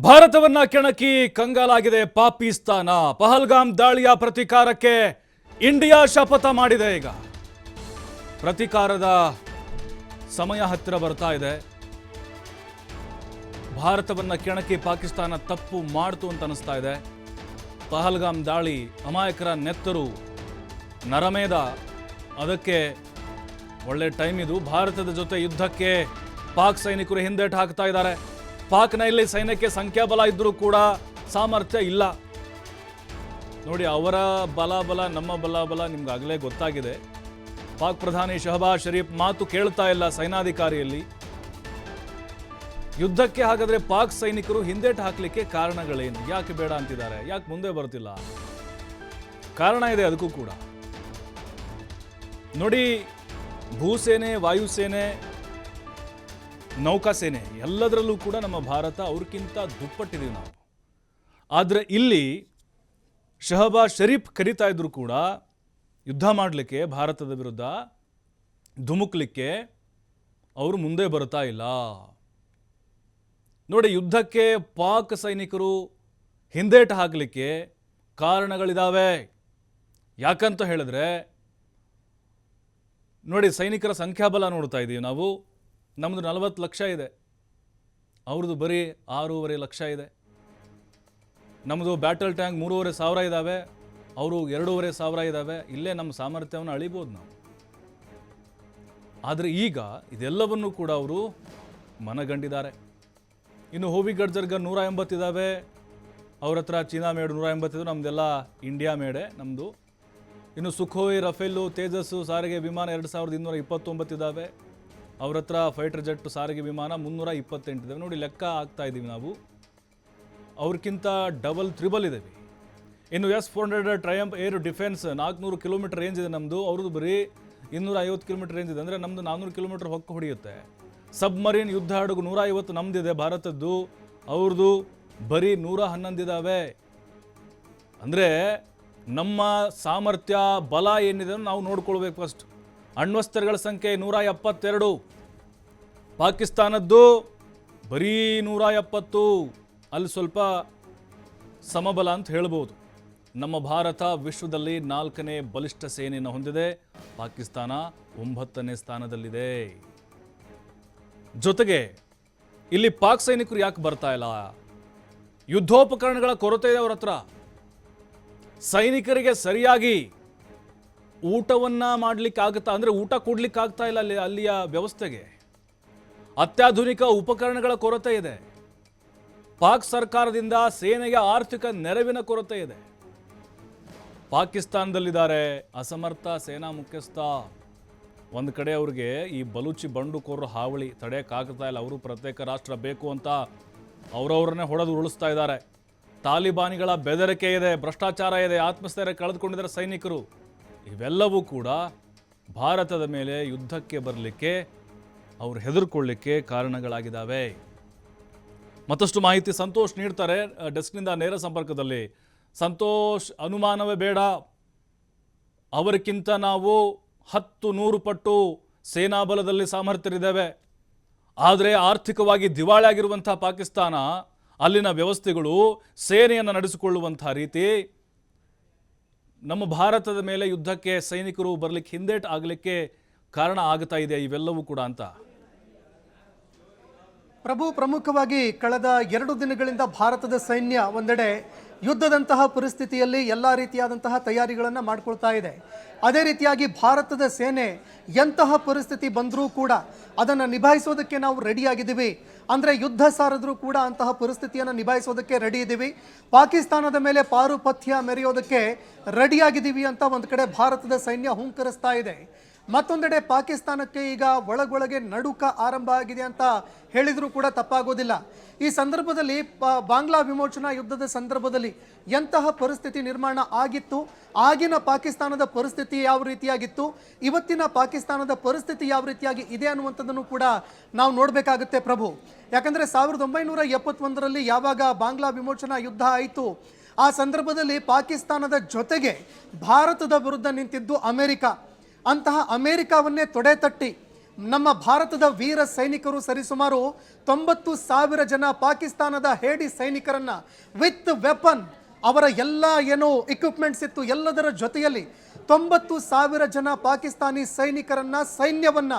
ಭಾರತವನ್ನ ಕೆಣಕಿ ಕಂಗಾಲಾಗಿದೆ ಪಾಕಿಸ್ತಾನ. ಪಹಲ್ಗಾಮ್ ದಾಳಿಯ ಪ್ರತೀಕಾರಕ್ಕೆ ಇಂಡಿಯಾ ಶಪಥ ಮಾಡಿದೆ ಈಗ. ಪ್ರತೀಕಾರದ ಸಮಯ ಹತ್ತಿರ ಬರ್ತಾ ಇದೆ. ಭಾರತವನ್ನ ಕೆಣಕಿ ಪಾಕಿಸ್ತಾನ ತಪ್ಪು ಮಾಡ್ತು ಅಂತ ಅನಿಸ್ತಾ ಇದೆ. ಪಹಲ್ಗಾಮ್ ದಾಳಿ ಅಮಾಯಕರ ನೆತ್ತರು ನರಮೇಧ. ಅದಕ್ಕೆ ಒಳ್ಳೆ ಟೈಮ್ ಇದು. ಭಾರತದ ಜೊತೆ ಯುದ್ಧಕ್ಕೆ ಪಾಕ್ ಸೈನಿಕರು ಹಿಂದೇಟು ಹಾಕ್ತಾ ಇದ್ದಾರೆ. ಪಾಕ್ನಲ್ಲಿ ಸೈನ್ಯಕ್ಕೆ ಸಂಖ್ಯಾಬಲ ಇದ್ದರೂ ಕೂಡ ಸಾಮರ್ಥ್ಯ ಇಲ್ಲ. ನೋಡಿ, ಅವರ ಬಲ ಬಲ ನಮ್ಮ ಬಲ ಬಲ ನಿಮ್ಗಾಗಲೇ ಗೊತ್ತಾಗಿದೆ. ಪಾಕ್ ಪ್ರಧಾನಿ ಶಹಬಾಜ್ ಶರೀಫ್ ಮಾತು ಕೇಳ್ತಾ ಇಲ್ಲ ಸೈನಾಧಿಕಾರಿಯಲ್ಲಿ. ಯುದ್ಧಕ್ಕೆ ಹಾಗಾದ್ರೆ ಪಾಕ್ ಸೈನಿಕರು ಹಿಂದೇಟು ಹಾಕ್ಲಿಕ್ಕೆ ಕಾರಣಗಳೇನು? ಯಾಕೆ ಬೇಡ ಅಂತಿದ್ದಾರೆ? ಯಾಕೆ ಮುಂದೆ ಬರ್ತಿಲ್ಲ? ಕಾರಣ ಇದೆ ಅದಕ್ಕೂ ಕೂಡ. ನೋಡಿ, ಭೂಸೇನೆ, ವಾಯುಸೇನೆ ನೌಕಾಸೇನೆ, ಎಲ್ಲದರಲ್ಲೂ ಕೂಡ ನಮ್ಮ ಭಾರತ ಅವ್ರಿಗಿಂತ ದುಪ್ಪಟ್ಟಿದ್ದೀವಿ ನಾವು. ಆದರೆ ಇಲ್ಲಿ ಶಹಬಾಜ್ ಶರೀಫ್ ಕರೀತಾ ಇದ್ರು ಕೂಡ ಯುದ್ಧ ಮಾಡಲಿಕ್ಕೆ, ಭಾರತದ ವಿರುದ್ಧ ಧುಮುಕ್ಲಿಕ್ಕೆ ಅವರು ಮುಂದೆ ಬರ್ತಾ ಇಲ್ಲ. ನೋಡಿ, ಯುದ್ಧಕ್ಕೆ ಪಾಕ್ ಸೈನಿಕರು ಹಿಂದೇಟು ಹಾಕಲಿಕ್ಕೆ ಕಾರಣಗಳಿದಾವೆ. ಯಾಕಂತ ಹೇಳಿದ್ರೆ, ನೋಡಿ, ಸೈನಿಕರ ಸಂಖ್ಯಾಬಲ ನೋಡ್ತಾ ಇದ್ದೀವಿ ನಾವು. ನಮ್ಮದು ನಲವತ್ತು ಲಕ್ಷ ಇದೆ. ಅವ್ರದ್ದು ಬರೀ ಆರೂವರೆ ಲಕ್ಷ ಇದೆ. ನಮ್ಮದು ಬ್ಯಾಟಲ್ ಟ್ಯಾಂಕ್ ಮೂರುವರೆ ಸಾವಿರ ಇದ್ದಾವೆ ಅವರು ಎರಡೂವರೆ ಸಾವಿರ ಇದ್ದಾವೆ ಇಲ್ಲೇ ನಮ್ಮ ಸಾಮರ್ಥ್ಯವನ್ನು ಅಳಿಬೋದು ನಾವು. ಆದರೆ ಈಗ ಇದೆಲ್ಲವನ್ನು ಕೂಡ ಅವರು ಮನಗಂಡಿದ್ದಾರೆ. ಇನ್ನು ಹೋವಿ ಗಡ್ಜರ್ಗ ನೂರ ಎಂಬತ್ತಿದ್ದಾವೆ ಅವ್ರ ಹತ್ರ ಚೀನಾ ಮೇಡು ನೂರ ಎಂಬತ್ತಿದ್ದು ನಮ್ಮದೆಲ್ಲ ಇಂಡಿಯಾ ಮೇಡೆ ನಮ್ಮದು ಇನ್ನು ಸುಖೋಯ್ ರಫೇಲು ತೇಜಸ್ಸು ಸಾರಿಗೆ ವಿಮಾನ ಎರಡು ಸಾವಿರದ ಇನ್ನೂರ ಇಪ್ಪತ್ತೊಂಬತ್ತಿದ್ದಾವೆ ಅವ್ರ ಹತ್ರ ಫೈಟರ್ ಜೆಟ್ ಸಾರಿಗೆ ವಿಮಾನ ಮುನ್ನೂರ ಇಪ್ಪತ್ತೆಂಟಿದ್ದಾವೆ ನೋಡಿ, ಲೆಕ್ಕ ಆಗ್ತಾ ಇದ್ದೀವಿ ನಾವು. ಅವ್ರಿಗಿಂತ ಡಬಲ್ ತ್ರಿಬಲ್ ಇದ್ದೇವೆ ಇನ್ನು S four hundred triumph air defence ನಾಲ್ಕುನೂರು ಕಿಲೋಮೀಟರ್ ರೇಂಜ್ ಇದೆ ನಮ್ಮದು ಅವ್ರದ್ದು ಬರೀ ಇನ್ನೂರ ಐವತ್ತು ಕಿಲೋಮೀಟರ್ ರೇಂಜ್ ಇದೆ. ಅಂದರೆ ನಮ್ಮದು ನಾನ್ನೂರು ಕಿಲೋಮೀಟರ್ ಹೊಕ್ಕು ಹೊಡೆಯುತ್ತೆ. ಸಬ್ಮರೀನ್ ಯುದ್ಧ ಹಡಗು ನೂರ ಐವತ್ತು ನಮ್ಮದಿದೆ ಭಾರತದ್ದು. ಅವ್ರದ್ದು ಬರೀ ನೂರ ಹನ್ನೊಂದಿದ್ದಾವೆ ಅಂದರೆ ನಮ್ಮ ಸಾಮರ್ಥ್ಯ, ಬಲ ಏನಿದೆ ನಾವು ನೋಡ್ಕೊಳ್ಬೇಕು ಫಸ್ಟ್ ಅಣ್ವಸ್ತ್ರಗಳ ಸಂಖ್ಯೆ ನೂರ ಎಪ್ಪತ್ತೆರಡು. ಪಾಕಿಸ್ತಾನದ್ದು ಬರೀ ನೂರ ಎಪ್ಪತ್ತು. ಅಲ್ಲಿ ಸ್ವಲ್ಪ ಸಮಬಲ ಅಂತ ಹೇಳ್ಬೋದು. ನಮ್ಮ ಭಾರತ ವಿಶ್ವದಲ್ಲಿ ನಾಲ್ಕನೇ ಬಲಿಷ್ಠ ಸೇನೆಯನ್ನು ಹೊಂದಿದೆ. ಪಾಕಿಸ್ತಾನ ಒಂಬತ್ತನೇ ಸ್ಥಾನದಲ್ಲಿದೆ. ಜೊತೆಗೆ ಇಲ್ಲಿ ಪಾಕ್ ಸೈನಿಕರು ಯಾಕೆ ಬರ್ತಾ ಇಲ್ಲ? ಯುದ್ಧೋಪಕರಣಗಳ ಕೊರತೆ ಇದೆ ಅವ್ರ ಹತ್ರ. ಸೈನಿಕರಿಗೆ ಸರಿಯಾಗಿ ಊಟವನ್ನ ಮಾಡ್ಲಿಕ್ಕೆ ಆಗುತ್ತಾ ಅಂದ್ರೆ ಊಟ ಕೊಡ್ಲಿಕ್ಕೆ ಆಗ್ತಾ ಇಲ್ಲ ಅಲ್ಲಿ, ಅಲ್ಲಿಯ ವ್ಯವಸ್ಥೆಗೆ? ಅತ್ಯಾಧುನಿಕ ಉಪಕರಣಗಳ ಕೊರತೆ ಇದೆ. ಪಾಕ್ ಸರ್ಕಾರದಿಂದ ಸೇನೆಗೆ ಆರ್ಥಿಕ ನೆರವಿನ ಕೊರತೆ ಇದೆ. ಪಾಕಿಸ್ತಾನದಲ್ಲಿದ್ದಾರೆ ಅಸಮರ್ಥ ಸೇನಾ ಮುಖ್ಯಸ್ಥ. ಒಂದು ಕಡೆ ಅವ್ರಿಗೆ ಈ ಬಲೂಚಿ ಬಂಡುಕೋರರು ಹಾವಳಿ ತಡೆಯೋಕ್ಕಾಗ್ತಾ ಇಲ್ಲ. ಅವರು ಪ್ರತ್ಯೇಕ ರಾಷ್ಟ್ರ ಬೇಕು ಅಂತ ಅವರವ್ರನ್ನೇ ಹೊಡೆದು ಉರುಳಿಸ್ತಾ ಇದ್ದಾರೆ. ತಾಲಿಬಾನಿಗಳ ಬೆದರಿಕೆ ಇದೆ, ಭ್ರಷ್ಟಾಚಾರ ಇದೆ, ಆತ್ಮಸ್ಥೈರ್ಯ ಕಳೆದುಕೊಂಡಿದ್ದಾರೆ ಸೈನಿಕರು. ಇವೆಲ್ಲವೂ ಕೂಡ ಭಾರತದ ಮೇಲೆ ಯುದ್ಧಕ್ಕೆ ಬರಲಿಕ್ಕೆ, ಅವರು ಹೆದರ್ಕೊಳ್ಳಿಕ್ಕೆ ಕಾರಣಗಳಾಗಿದ್ದಾವೆ. ಮತ್ತಷ್ಟು ಮಾಹಿತಿ ಸಂತೋಷ್ ನೀಡ್ತಾರೆ ಡೆಸ್ಕ್ನಿಂದ ನೇರ ಸಂಪರ್ಕದಲ್ಲಿ. ಸಂತೋಷ್, ಅನುಮಾನವೇ ಬೇಡ. ಅವರಿಗಿಂತ ನಾವು ಹತ್ತು ನೂರು ಪಟ್ಟು ಸೇನಾ ಬಲದಲ್ಲಿ ಸಾಮರ್ಥ್ಯರಿದ್ದೇವೆ. ಆದರೆ ಆರ್ಥಿಕವಾಗಿ ದಿವಾಳಿ ಆಗಿರುವಂಥ ಪಾಕಿಸ್ತಾನ, ಅಲ್ಲಿನ ವ್ಯವಸ್ಥೆಗಳು ಸೇನೆಯನ್ನು ನಡೆಸಿಕೊಳ್ಳುವಂಥ ರೀತಿ ನಮ್ಮ ಭಾರತದ ಮೇಲೆ ಯುದ್ಧಕ್ಕೆ ಸೈನಿಕರು ಬರಲಿಕ್ಕೆ ಹಿಂದೇಟ್ ಆಗಲಿಕ್ಕೆ ಕಾರಣ ಆಗ್ತಾ ಇದೆ ಇವೆಲ್ಲವೂ ಕೂಡ ಅಂತ? ಪ್ರಭು, ಪ್ರಮುಖವಾಗಿ ಕಳೆದ ಎರಡು ದಿನಗಳಿಂದ ಭಾರತದ ಸೈನ್ಯ ಒಂದೆಡೆ ಯುದ್ಧದಂತಹ ಪರಿಸ್ಥಿತಿಯಲ್ಲಿ ಎಲ್ಲ ರೀತಿಯಾದಂತಹ ತಯಾರಿಗಳನ್ನು ಮಾಡಿಕೊಳ್ತಾ ಇದೆ. ಅದೇ ರೀತಿಯಾಗಿ ಭಾರತದ ಸೇನೆ ಎಂತಹ ಪರಿಸ್ಥಿತಿ ಬಂದರೂ ಕೂಡ ಅದನ್ನು ನಿಭಾಯಿಸೋದಕ್ಕೆ ನಾವು ರೆಡಿಯಾಗಿದ್ದೀವಿ ಅಂದರೆ ಯುದ್ಧ ಸಾರಿದ್ರೂ ಕೂಡ ಅಂತಹ ಪರಿಸ್ಥಿತಿಯನ್ನು ನಿಭಾಯಿಸೋದಕ್ಕೆ ರೆಡಿ ಇದ್ದೀವಿ ಪಾಕಿಸ್ತಾನದ ಮೇಲೆ ಪಾರುಪಥ್ಯ ಮೆರೆಯೋದಕ್ಕೆ ರೆಡಿಯಾಗಿದ್ದೀವಿ ಅಂತ ಒಂದು ಕಡೆ ಭಾರತದ ಸೈನ್ಯ ಹುಂಕರಿಸ್ತಾ ಇದೆ. ಮತ್ತೊಂದೆಡೆ ಪಾಕಿಸ್ತಾನಕ್ಕೆ ಈಗ ಒಳಗೊಳಗೆ ನಡುಕ ಆರಂಭ ಆಗಿದೆ ಅಂತ ಹೇಳಿದರೂ ಕೂಡ ತಪ್ಪಾಗೋದಿಲ್ಲ. ಈ ಸಂದರ್ಭದಲ್ಲಿ ಬಾಂಗ್ಲಾ ವಿಮೋಚನಾ ಯುದ್ಧದ ಸಂದರ್ಭದಲ್ಲಿ ಎಂತಹ ಪರಿಸ್ಥಿತಿ ನಿರ್ಮಾಣ ಆಗಿತ್ತು? ಆಗಿನ ಪಾಕಿಸ್ತಾನದ ಪರಿಸ್ಥಿತಿ ಯಾವ ರೀತಿಯಾಗಿತ್ತು? ಇವತ್ತಿನ ಪಾಕಿಸ್ತಾನದ ಪರಿಸ್ಥಿತಿ ಯಾವ ರೀತಿಯಾಗಿ ಇದೆ ಅನ್ನುವಂಥದ್ದನ್ನು ಕೂಡ ನಾವು ನೋಡಬೇಕಾಗುತ್ತೆ ಪ್ರಭು. ಯಾಕಂದರೆ ಸಾವಿರದ ಒಂಬೈನೂರ ಎಪ್ಪತ್ತೊಂದರಲ್ಲಿ ಯಾವಾಗ ಬಾಂಗ್ಲಾ ವಿಮೋಚನಾ ಯುದ್ಧ ಆಯಿತು, ಆ ಸಂದರ್ಭದಲ್ಲಿ ಪಾಕಿಸ್ತಾನದ ಜೊತೆಗೆ ಭಾರತದ ವಿರುದ್ಧ ನಿಂತಿದ್ದು ಅಮೆರಿಕ. ಅಂತಹ ಅಮೆರಿಕವನ್ನೇ ತೊಡೆ ತಟ್ಟಿ ನಮ್ಮ ಭಾರತದ ವೀರ ಸೈನಿಕರು ಸರಿಸುಮಾರು ತೊಂಬತ್ತು ಸಾವಿರ ಜನ ಪಾಕಿಸ್ತಾನದ ಹೇಡಿ ಸೈನಿಕರನ್ನ ವಿತ್ ವೆಪನ್ ಅವರ ಎಲ್ಲ ಏನು ಇಕ್ವಿಪ್ಮೆಂಟ್ಸ್ ಇತ್ತು, ಎಲ್ಲದರ ಜೊತೆಯಲ್ಲಿ ತೊಂಬತ್ತು ಸಾವಿರ ಜನ ಪಾಕಿಸ್ತಾನಿ ಸೈನಿಕರನ್ನ, ಸೈನ್ಯವನ್ನ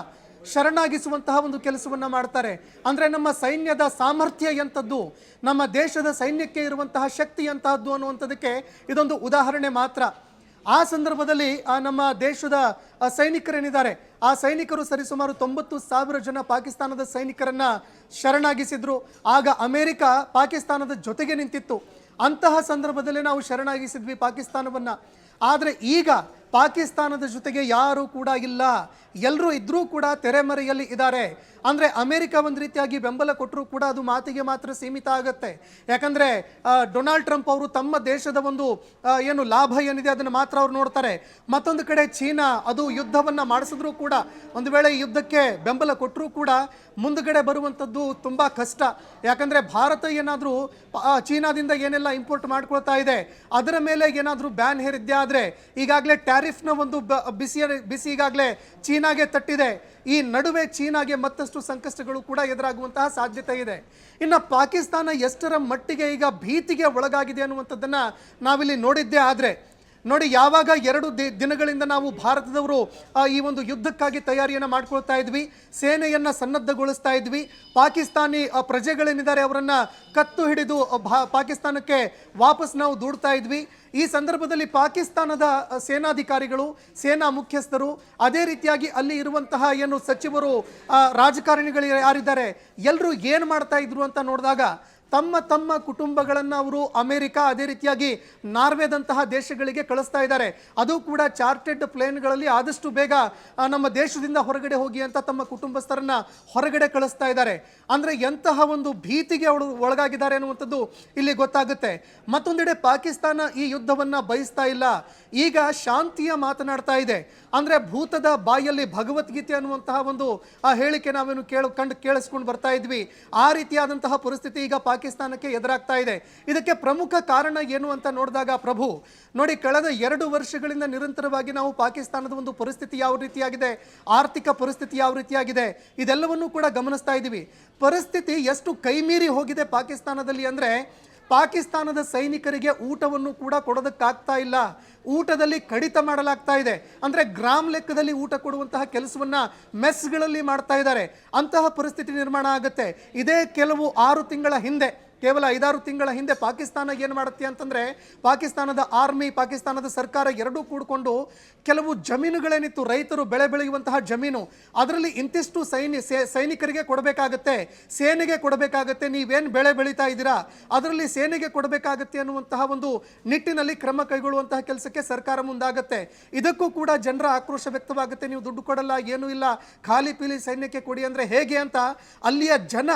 ಶರಣಾಗಿಸುವಂತಹ ಒಂದು ಕೆಲಸವನ್ನ ಮಾಡ್ತಾರೆ. ಅಂದ್ರೆ ನಮ್ಮ ಸೈನ್ಯದ ಸಾಮರ್ಥ್ಯ ಎಂಥದ್ದು, ನಮ್ಮ ದೇಶದ ಸೈನ್ಯಕ್ಕೆ ಇರುವಂತಹ ಶಕ್ತಿ ಎಂತಹದ್ದು ಅನ್ನುವಂಥದ್ದಕ್ಕೆ ಇದೊಂದು ಉದಾಹರಣೆ ಮಾತ್ರ. ಆ ಸಂದರ್ಭದಲ್ಲಿ ನಮ್ಮ ದೇಶದ ಸೈನಿಕರೇನಿದ್ದಾರೆ, ಆ ಸೈನಿಕರು ಸರಿಸುಮಾರು ತೊಂಬತ್ತು ಸಾವಿರ ಜನ ಪಾಕಿಸ್ತಾನದ ಸೈನಿಕರನ್ನ ಶರಣಾಗಿಸಿದ್ರು. ಆಗ ಅಮೆರಿಕ ಪಾಕಿಸ್ತಾನದ ಜೊತೆಗೆ ನಿಂತಿತ್ತು. ಅಂತಹ ಸಂದರ್ಭದಲ್ಲಿ ನಾವು ಶರಣಾಗಿಸಿದ್ವಿ ಪಾಕಿಸ್ತಾನವನ್ನ. ಆದರೆ ಈಗ ಪಾಕಿಸ್ತಾನದ ಜೊತೆಗೆ ಯಾರು ಕೂಡ ಇಲ್ಲ. ಎಲ್ಲರೂ ಇದ್ದರೂ ಕೂಡ ತೆರೆಮರೆಯಲ್ಲಿ ಇದ್ದಾರೆ. ಅಂದರೆ ಅಮೆರಿಕ ಒಂದು ರೀತಿಯಾಗಿ ಬೆಂಬಲ ಕೊಟ್ಟರೂ ಕೂಡ ಅದು ಮಾತಿಗೆ ಮಾತ್ರ ಸೀಮಿತ ಆಗುತ್ತೆ. ಯಾಕಂದರೆ ಡೊನಾಲ್ಡ್ ಟ್ರಂಪ್ ಅವರು ತಮ್ಮ ದೇಶದ ಒಂದು ಏನು ಲಾಭ ಏನಿದೆ ಅದನ್ನು ಮಾತ್ರ ಅವ್ರು ನೋಡ್ತಾರೆ. ಮತ್ತೊಂದು ಕಡೆ ಚೀನಾ ಅದು ಯುದ್ಧವನ್ನು ಮಾಡಿಸಿದ್ರು ಕೂಡ, ಒಂದು ವೇಳೆ ಯುದ್ಧಕ್ಕೆ ಬೆಂಬಲ ಕೊಟ್ಟರೂ ಕೂಡ ಮುಂದುಗಡೆ ಬರುವಂಥದ್ದು ತುಂಬ ಕಷ್ಟ. ಯಾಕಂದರೆ ಭಾರತ ಏನಾದರೂ ಚೀನಾದಿಂದ ಏನೆಲ್ಲ ಇಂಪೋರ್ಟ್ ಮಾಡ್ಕೊಳ್ತಾ ಇದೆ, ಅದರ ಮೇಲೆ ಏನಾದರೂ ಬ್ಯಾನ್ ಹೇರಿದ್ದೆ ಆದರೆ ಈಗಾಗಲೇ ಟ್ಯಾರಿಫ್ನ ಒಂದು ಬಿಸಿ ಬಿಸಿ ಈಗಾಗಲೇ ಚೀನಾಗೆ ತಟ್ಟಿದೆ. ಈ ನಡುವೆ ಚೀನಾಗೆ ಮತ್ತಷ್ಟು ಸಂಕಷ್ಟಗಳು ಕೂಡ ಎದುರಾಗುವಂತಹ ಸಾಧ್ಯತೆ ಇದೆ. ಇನ್ನು ಪಾಕಿಸ್ತಾನ ಎಷ್ಟರ ಮಟ್ಟಿಗೆ ಈಗ ಭೀತಿಗೆ ಒಳಗಾಗಿದೆ ಅನ್ನುವಂಥದ್ದನ್ನ ನಾವಿಲ್ಲಿ ನೋಡಿದ್ದೇ ಆದ್ರೆ ನೋಡಿ, ಯಾವಾಗ ಎರಡು ದಿನಗಳಿಂದ ನಾವು ಭಾರತದವರು ಈ ಒಂದು ಯುದ್ಧಕ್ಕಾಗಿ ತಯಾರಿಯನ್ನು ಮಾಡ್ಕೊಳ್ತಾ ಇದ್ವಿ, ಸೇನೆಯನ್ನು ಸನ್ನದ್ಧಗೊಳಿಸ್ತಾ ಇದ್ವಿ, ಪಾಕಿಸ್ತಾನಿ ಪ್ರಜೆಗಳೇನಿದ್ದಾರೆ ಅವರನ್ನು ಕತ್ತು ಹಿಡಿದು ಪಾಕಿಸ್ತಾನಕ್ಕೆ ವಾಪಸ್ ನಾವು ದೂಡ್ತಾ ಇದ್ವಿ. ಈ ಸಂದರ್ಭದಲ್ಲಿ ಪಾಕಿಸ್ತಾನದ ಸೇನಾಧಿಕಾರಿಗಳು, ಸೇನಾ ಮುಖ್ಯಸ್ಥರು, ಅದೇ ರೀತಿಯಾಗಿ ಅಲ್ಲಿ ಇರುವಂತಹ ಏನು ಸಚಿವರು ರಾಜಕಾರಣಿಗಳು ಯಾರಿದ್ದಾರೆ ಎಲ್ಲರೂ ಏನು ಮಾಡ್ತಾ ಇದ್ರು ಅಂತ ನೋಡಿದಾಗ ತಮ್ಮ ತಮ್ಮ ಕುಟುಂಬಗಳನ್ನು ಅವರು ಅಮೆರಿಕ ಅದೇ ರೀತಿಯಾಗಿ ನಾರ್ವೆದಂತಹ ದೇಶಗಳಿಗೆ ಕಳಿಸ್ತಾ ಇದ್ದಾರೆ. ಅದು ಕೂಡ ಚಾರ್ಟೆಡ್ ಪ್ಲೇನ್ಗಳಲ್ಲಿ ಆದಷ್ಟು ಬೇಗ ನಮ್ಮ ದೇಶದಿಂದ ಹೊರಗಡೆ ಹೋಗಿ ಅಂತ ತಮ್ಮ ಕುಟುಂಬಸ್ಥರನ್ನ ಹೊರಗಡೆ ಕಳಿಸ್ತಾ ಇದ್ದಾರೆ. ಅಂದ್ರೆ ಎಂತಹ ಒಂದು ಭೀತಿಗೆ ಅವಳು ಒಳಗಾಗಿದ್ದಾರೆ ಅನ್ನುವಂಥದ್ದು ಇಲ್ಲಿ ಗೊತ್ತಾಗುತ್ತೆ. ಮತ್ತೊಂದೆಡೆ ಪಾಕಿಸ್ತಾನ ಈ ಯುದ್ಧವನ್ನ ಬಯಸ್ತಾ ಇಲ್ಲ. ಈಗ ಶಾಂತಿಯ ಮಾತನಾಡ್ತಾ ಇದೆ. ಅಂದ್ರೆ ಭೂತದ ಬಾಯಲ್ಲಿ ಭಗವದ್ಗೀತೆ ಅನ್ನುವಂತಹ ಒಂದು, ಆ ಹೇಳಿಕೆ ನಾವೇನು ಕೇಳ, ಕಂಡು ಕೇಳಿಸ್ಕೊಂಡು ಬರ್ತಾ ಇದ್ವಿ. ಆ ರೀತಿಯಾದಂತಹ ಪರಿಸ್ಥಿತಿ ಈಗ ಪಾಕಿಸ್ತಾನಕ್ಕೆ ಎದುರಾಗ್ತಾ ಇದೆ. ಇದಕ್ಕೆ ಪ್ರಮುಖ ಕಾರಣ ಏನು ಅಂತ ನೋಡಿದಾಗ ಪ್ರಭು, ನೋಡಿ ಕಳೆದ ಎರಡು ವರ್ಷಗಳಿಂದ ನಿರಂತರವಾಗಿ ನಾವು ಪಾಕಿಸ್ತಾನದ ಒಂದು ಪರಿಸ್ಥಿತಿ ಯಾವ ರೀತಿಯಾಗಿದೆ, ಆರ್ಥಿಕ ಪರಿಸ್ಥಿತಿ ಯಾವ ರೀತಿಯಾಗಿದೆ, ಇದೆಲ್ಲವನ್ನೂ ಕೂಡ ಗಮನಿಸ್ತಾ ಇದ್ದೀವಿ. ಪರಿಸ್ಥಿತಿ ಎಷ್ಟು ಕೈಮೀರಿ ಹೋಗಿದೆ ಪಾಕಿಸ್ತಾನದಲ್ಲಿ ಅಂದ್ರೆ ಪಾಕಿಸ್ತಾನದ ಸೈನಿಕರಿಗೆ ಊಟವನ್ನು ಕೂಡ ಕೊಡೋದಕ್ಕಾಗ್ತಾ ಇಲ್ಲ. ಊಟದಲ್ಲಿ ಕಡಿತ ಮಾಡಲಾಗ್ತಾ ಇದೆ. ಅಂದರೆ ಗ್ರಾಮ್ ಲೆಕ್ಕದಲ್ಲಿ ಊಟ ಕೊಡುವಂತಹ ಕೆಲಸವನ್ನು ಮೆಸ್ಗಳಲ್ಲಿ ಮಾಡ್ತಾ ಇದ್ದಾರೆ. ಅಂತಹ ಪರಿಸ್ಥಿತಿ ನಿರ್ಮಾಣ ಆಗುತ್ತೆ. ಇದೇ ಕೆಲವು ಆರು ತಿಂಗಳ ಹಿಂದೆ ಕೇವಲ ಐದಾರು ತಿಂಗಳ ಹಿಂದೆ ಪಾಕಿಸ್ತಾನ ಏನು ಮಾಡುತ್ತೆ ಅಂತಂದರೆ ಪಾಕಿಸ್ತಾನದ ಆರ್ಮಿ, ಪಾಕಿಸ್ತಾನದ ಸರ್ಕಾರ ಎರಡೂ ಕೂಡಿಕೊಂಡು ಕೆಲವು ಜಮೀನುಗಳೇನಿತ್ತು, ರೈತರು ಬೆಳೆ ಬೆಳೆಯುವಂತಹ ಜಮೀನು, ಅದರಲ್ಲಿ ಇಂತಿಷ್ಟು ಸೈನ್ಯ ಸೈನಿಕರಿಗೆ ಕೊಡಬೇಕಾಗತ್ತೆ. ಸೇನೆಗೆ ಕೊಡಬೇಕಾಗತ್ತೆ. ನೀವೇನು ಬೆಳೆ ಬೆಳೀತಾ ಇದ್ದೀರಾ? ಅದರಲ್ಲಿ ಸೇನೆಗೆ ಕೊಡಬೇಕಾಗತ್ತೆ ಅನ್ನುವಂತಹ ಒಂದು ನಿಟ್ಟಿನಲ್ಲಿ ಕ್ರಮ ಕೈಗೊಳ್ಳುವಂತಹ ಕೆಲಸಕ್ಕೆ ಸರ್ಕಾರ ಮುಂದಾಗತ್ತೆ. ಇದಕ್ಕೂ ಕೂಡ ಜನರ ಆಕ್ರೋಶ ವ್ಯಕ್ತವಾಗುತ್ತೆ. ನೀವು ದುಡ್ಡು ಕೊಡಲ್ಲ, ಏನೂ ಇಲ್ಲ. ಖಾಲಿ ಪೀಲಿ ಸೈನ್ಯಕ್ಕೆ ಕೊಡಿ ಅಂದರೆ ಹೇಗೆ ಅಂತ ಅಲ್ಲಿಯ ಜನ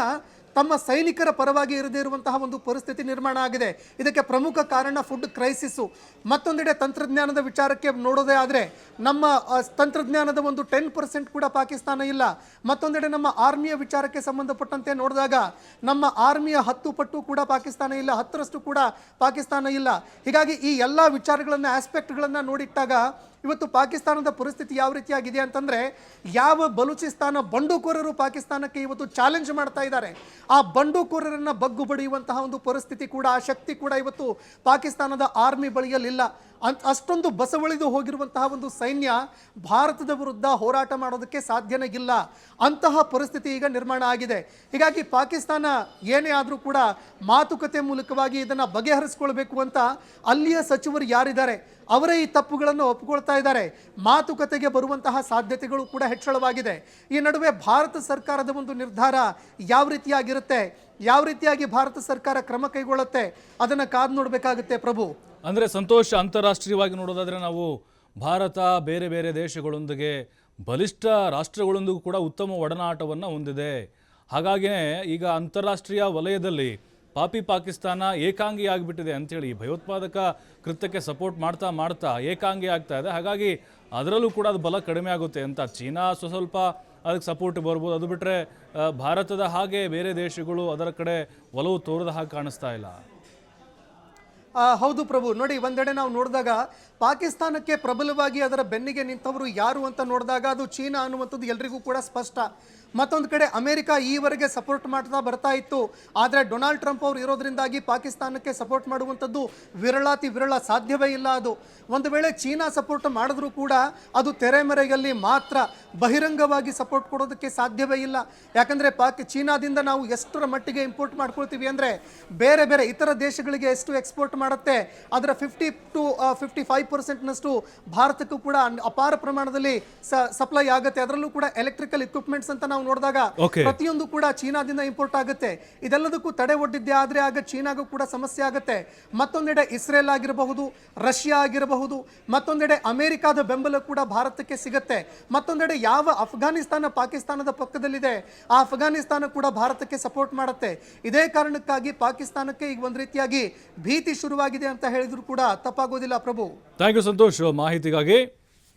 ತಮ್ಮ ಸೈನಿಕರ ಪರವಾಗಿ ಇರದೇ ಇರುವಂತಹ ಒಂದು ಪರಿಸ್ಥಿತಿ ನಿರ್ಮಾಣ ಆಗಿದೆ. ಇದಕ್ಕೆ ಪ್ರಮುಖ ಕಾರಣ ಫುಡ್ ಕ್ರೈಸಿಸ್ಸು ಮತ್ತೊಂದೆಡೆ ತಂತ್ರಜ್ಞಾನದ ವಿಚಾರಕ್ಕೆ ನೋಡೋದೇ ಆದರೆ ನಮ್ಮ ತಂತ್ರಜ್ಞಾನದ ಒಂದು ಟೆನ್ ಪರ್ಸೆಂಟ್ ಕೂಡ ಪಾಕಿಸ್ತಾನ ಇಲ್ಲ. ಮತ್ತೊಂದೆಡೆ ನಮ್ಮ ಆರ್ಮಿಯ ವಿಚಾರಕ್ಕೆ ಸಂಬಂಧಪಟ್ಟಂತೆ ನೋಡಿದಾಗ ನಮ್ಮ ಆರ್ಮಿಯ ಹತ್ತು ಪಟ್ಟು ಕೂಡ ಪಾಕಿಸ್ತಾನ ಇಲ್ಲ, ಹತ್ತರಷ್ಟು ಕೂಡ ಪಾಕಿಸ್ತಾನ ಇಲ್ಲ. ಹೀಗಾಗಿ ಈ ಎಲ್ಲ ವಿಚಾರಗಳನ್ನು ಆಸ್ಪೆಕ್ಟ್ಗಳನ್ನು ನೋಡಿಟ್ಟಾಗ ಇವತ್ತು ಪಾಕಿಸ್ತಾನದ ಪರಿಸ್ಥಿತಿ ಯಾವ ರೀತಿಯಾಗಿದೆ ಅಂತಂದ್ರೆ ಯಾವ ಬಲೂಚಿಸ್ತಾನ ಬಂಡುಕೋರರು ಪಾಕಿಸ್ತಾನಕ್ಕೆ ಇವತ್ತು ಚಾಲೆಂಜ್ ಮಾಡ್ತಾ ಇದ್ದಾರೆ. ಆ ಬಂಡುಕೋರರನ್ನ ಬಗ್ಗು ಬಡಿಯುವಂತಹ ಒಂದು ಪರಿಸ್ಥಿತಿ ಕೂಡ, ಆ ಶಕ್ತಿ ಕೂಡ ಇವತ್ತು ಪಾಕಿಸ್ತಾನದ ಆರ್ಮಿ ಬಳಿಯಲ್ಲಿಲ್ಲ. ಅಂತ ಅಷ್ಟೊಂದು ಬಸವಳಿದು ಹೋಗಿರುವಂತಹ ಒಂದು ಸೈನ್ಯ ಭಾರತದ ವಿರುದ್ಧ ಹೋರಾಟ ಮಾಡೋದಕ್ಕೆ ಸಾಧ್ಯನೇ ಇಲ್ಲ. ಅಂತಹ ಪರಿಸ್ಥಿತಿ ಈಗ ನಿರ್ಮಾಣ ಆಗಿದೆ. ಹೀಗಾಗಿ ಪಾಕಿಸ್ತಾನ ಏನೇ ಆದರೂ ಕೂಡ ಮಾತುಕತೆ ಮೂಲಕವಾಗಿ ಇದನ್ನು ಬಗೆಹರಿಸ್ಕೊಳ್ಬೇಕು ಅಂತ ಅಲ್ಲಿಯ ಸಚಿವರು ಯಾರಿದ್ದಾರೆ, ಅವರೇ ಈ ತಪ್ಪುಗಳನ್ನು ಒಪ್ಪಿಕೊಳ್ತಾ ಇದ್ದಾರೆ. ಮಾತುಕತೆಗೆ ಬರುವಂತಹ ಸಾಧ್ಯತೆಗಳು ಕೂಡ ಹೆಚ್ಚಳವಾಗಿದೆ. ಈ ನಡುವೆ ಭಾರತ ಸರ್ಕಾರದ ಒಂದು ನಿರ್ಧಾರ ಯಾವ ರೀತಿಯಾಗಿರುತ್ತೆ? ಯಾವ ರೀತಿಯಾಗಿ ಭಾರತ ಸರ್ಕಾರ ಕ್ರಮ ಕೈಗೊಳ್ಳುತ್ತೆ, ಅದನ್ನು ಕಾದು ನೋಡಬೇಕಾಗುತ್ತೆ ಪ್ರಭು. ಅಂದರೆ ಸಂತೋಷ ಅಂತಾರಾಷ್ಟ್ರೀಯವಾಗಿ ನೋಡೋದಾದರೆ ನಾವು ಭಾರತ ಬೇರೆ ಬೇರೆ ದೇಶಗಳೊಂದಿಗೆ, ಬಲಿಷ್ಠ ರಾಷ್ಟ್ರಗಳೊಂದಿಗೂ ಕೂಡ ಉತ್ತಮ ಒಡನಾಟವನ್ನು ಹೊಂದಿದೆ. ಹಾಗಾಗಿಯೇ ಈಗ ಅಂತಾರಾಷ್ಟ್ರೀಯ ವಲಯದಲ್ಲಿ ಪಾಪಿ ಪಾಕಿಸ್ತಾನ ಏಕಾಂಗಿ ಆಗಿಬಿಟ್ಟಿದೆ ಅಂಥೇಳಿ ಭಯೋತ್ಪಾದಕ ಕೃತ್ಯಕ್ಕೆ ಸಪೋರ್ಟ್ ಮಾಡ್ತಾ ಮಾಡ್ತಾ ಏಕಾಂಗಿ ಆಗ್ತಾ ಇದೆ. ಹಾಗಾಗಿ ಅದರಲ್ಲೂ ಕೂಡ ಅದು ಬಲ ಕಡಿಮೆ ಆಗುತ್ತೆ ಅಂತ ಚೀನಾ ಸ್ವ ಸ್ವಲ್ಪ ಅದಕ್ಕೆ ಸಪೋರ್ಟ್ ಬರ್ಬೋದು. ಅದು ಬಿಟ್ಟರೆ ಭಾರತದ ಹಾಗೆ ಬೇರೆ ದೇಶಗಳು ಅದರ ಕಡೆ ಒಲವು ತೋರದ ಹಾಗೆ ಕಾಣಿಸ್ತಾ ಇಲ್ಲ. ಹೌದು ಪ್ರಭು. ನೋಡಿ, ಒಂದೆಡೆ ನಾವು ನೋಡಿದಾಗ ಪಾಕಿಸ್ತಾನಕ್ಕೆ ಪ್ರಬಲವಾಗಿ ಅದರ ಬೆನ್ನಿಗೆ ನಿಂತವರು ಯಾರು ಅಂತ ನೋಡಿದಾಗ ಅದು ಚೀನಾ ಅನ್ನುವಂಥದ್ದು ಎಲ್ರಿಗೂ ಕೂಡ ಸ್ಪಷ್ಟ. ಮತ್ತೊಂದು ಕಡೆ ಅಮೆರಿಕ ಈವರೆಗೆ ಸಪೋರ್ಟ್ ಮಾಡ್ತಾ ಬರ್ತಾ ಇತ್ತು. ಆದರೆ ಡೊನಾಲ್ಡ್ ಟ್ರಂಪ್ ಅವರು ಇರೋದ್ರಿಂದಾಗಿ ಪಾಕಿಸ್ತಾನಕ್ಕೆ ಸಪೋರ್ಟ್ ಮಾಡುವಂಥದ್ದು ವಿರಳಾತಿ ವಿರಳ ಸಾಧ್ಯವೇ ಇಲ್ಲ ಅದು. ಒಂದು ವೇಳೆ ಚೀನಾ ಸಪೋರ್ಟ್ ಮಾಡಿದ್ರೂ ಕೂಡ ಅದು ತೆರೆಮರೆಯಲ್ಲಿ ಮಾತ್ರ ಬಹಿರಂಗವಾಗಿ ಸಪೋರ್ಟ್ ಕೊಡೋದಕ್ಕೆ ಸಾಧ್ಯವೇ ಇಲ್ಲ. ಯಾಕಂದರೆ ಪಾಕಿ ಚೀನಾದಿಂದ ನಾವು ಎಷ್ಟರ ಮಟ್ಟಿಗೆ ಇಂಪೋರ್ಟ್ ಮಾಡ್ಕೊಳ್ತೀವಿ ಅಂದರೆ ಬೇರೆ ಬೇರೆ ಇತರ ದೇಶಗಳಿಗೆ ಎಷ್ಟು ಎಕ್ಸ್ಪೋರ್ಟ್ ಮಾಡುತ್ತೆ, ಅದರ ಫಿಫ್ಟಿ ಟು ಫಿಫ್ಟಿ ಫೈವ್ ಪರ್ಸೆಂಟ್ನಷ್ಟು ಭಾರತಕ್ಕೂ ಕೂಡ ಅಪಾರ ಪ್ರಮಾಣದಲ್ಲಿ ಸಪ್ಲೈ ಆಗುತ್ತೆ. ಅದರಲ್ಲೂ ಕೂಡ ಎಲೆಕ್ಟ್ರಿಕಲ್ ಇಕ್ವಿಪ್ಮೆಂಟ್ಸ್ ಅಂತ ನಾವು ನೋಡಿದಾಗ ಪ್ರತಿಯೊಂದು ಕೂಡ ಚೀನಾದಿಂದ ಇಂಪೋರ್ಟ್ ಆಗುತ್ತೆ. ಇದೆಲ್ಲದಕ್ಕೂ ತಡೆ ಒಡ್ಡಿದ್ದೆ ಆದರೆ ಆಗ ಚೀನಾಗೂ ಕೂಡ ಸಮಸ್ಯೆ ಆಗುತ್ತೆ. ಮತ್ತೊಂದೆಡೆ ಇಸ್ರೇಲ್ ಆಗಿರಬಹುದು ರಷ್ಯಾ ಆಗಿರಬಹುದು ಮತ್ತೊಂದೆಡೆ ಅಮೆರಿಕಾದ ಬೆಂಬಲ ಕೂಡ ಭಾರತಕ್ಕೆ ಸಿಗುತ್ತೆ. ಮತ್ತೊಂದೆಡೆ ಯಾವ ಅಫ್ಘಾನಿಸ್ತಾನ ಪಾಕಿಸ್ತಾನದ ಪಕ್ಕದಲ್ಲಿದೆ ಆ ಅಫ್ಘಾನಿಸ್ತಾನ ಕೂಡ ಭಾರತಕ್ಕೆ ಸಪೋರ್ಟ್ ಮಾಡುತ್ತೆ. ಇದೇ ಕಾರಣಕ್ಕಾಗಿ ಪಾಕಿಸ್ತಾನಕ್ಕೆ ಈಗ ಒಂದು ರೀತಿಯಾಗಿ ಭೀತಿ ಶುರುವಾಗಿದೆ ಅಂತ ಹೇಳಿದ್ರು ಕೂಡ ತಪ್ಪಾಗೋದಿಲ್ಲ ಪ್ರಭು. ಥ್ಯಾಂಕ್ ಯು ಸಂತೋಷ್ ಮಾಹಿತಿಗಾಗಿ.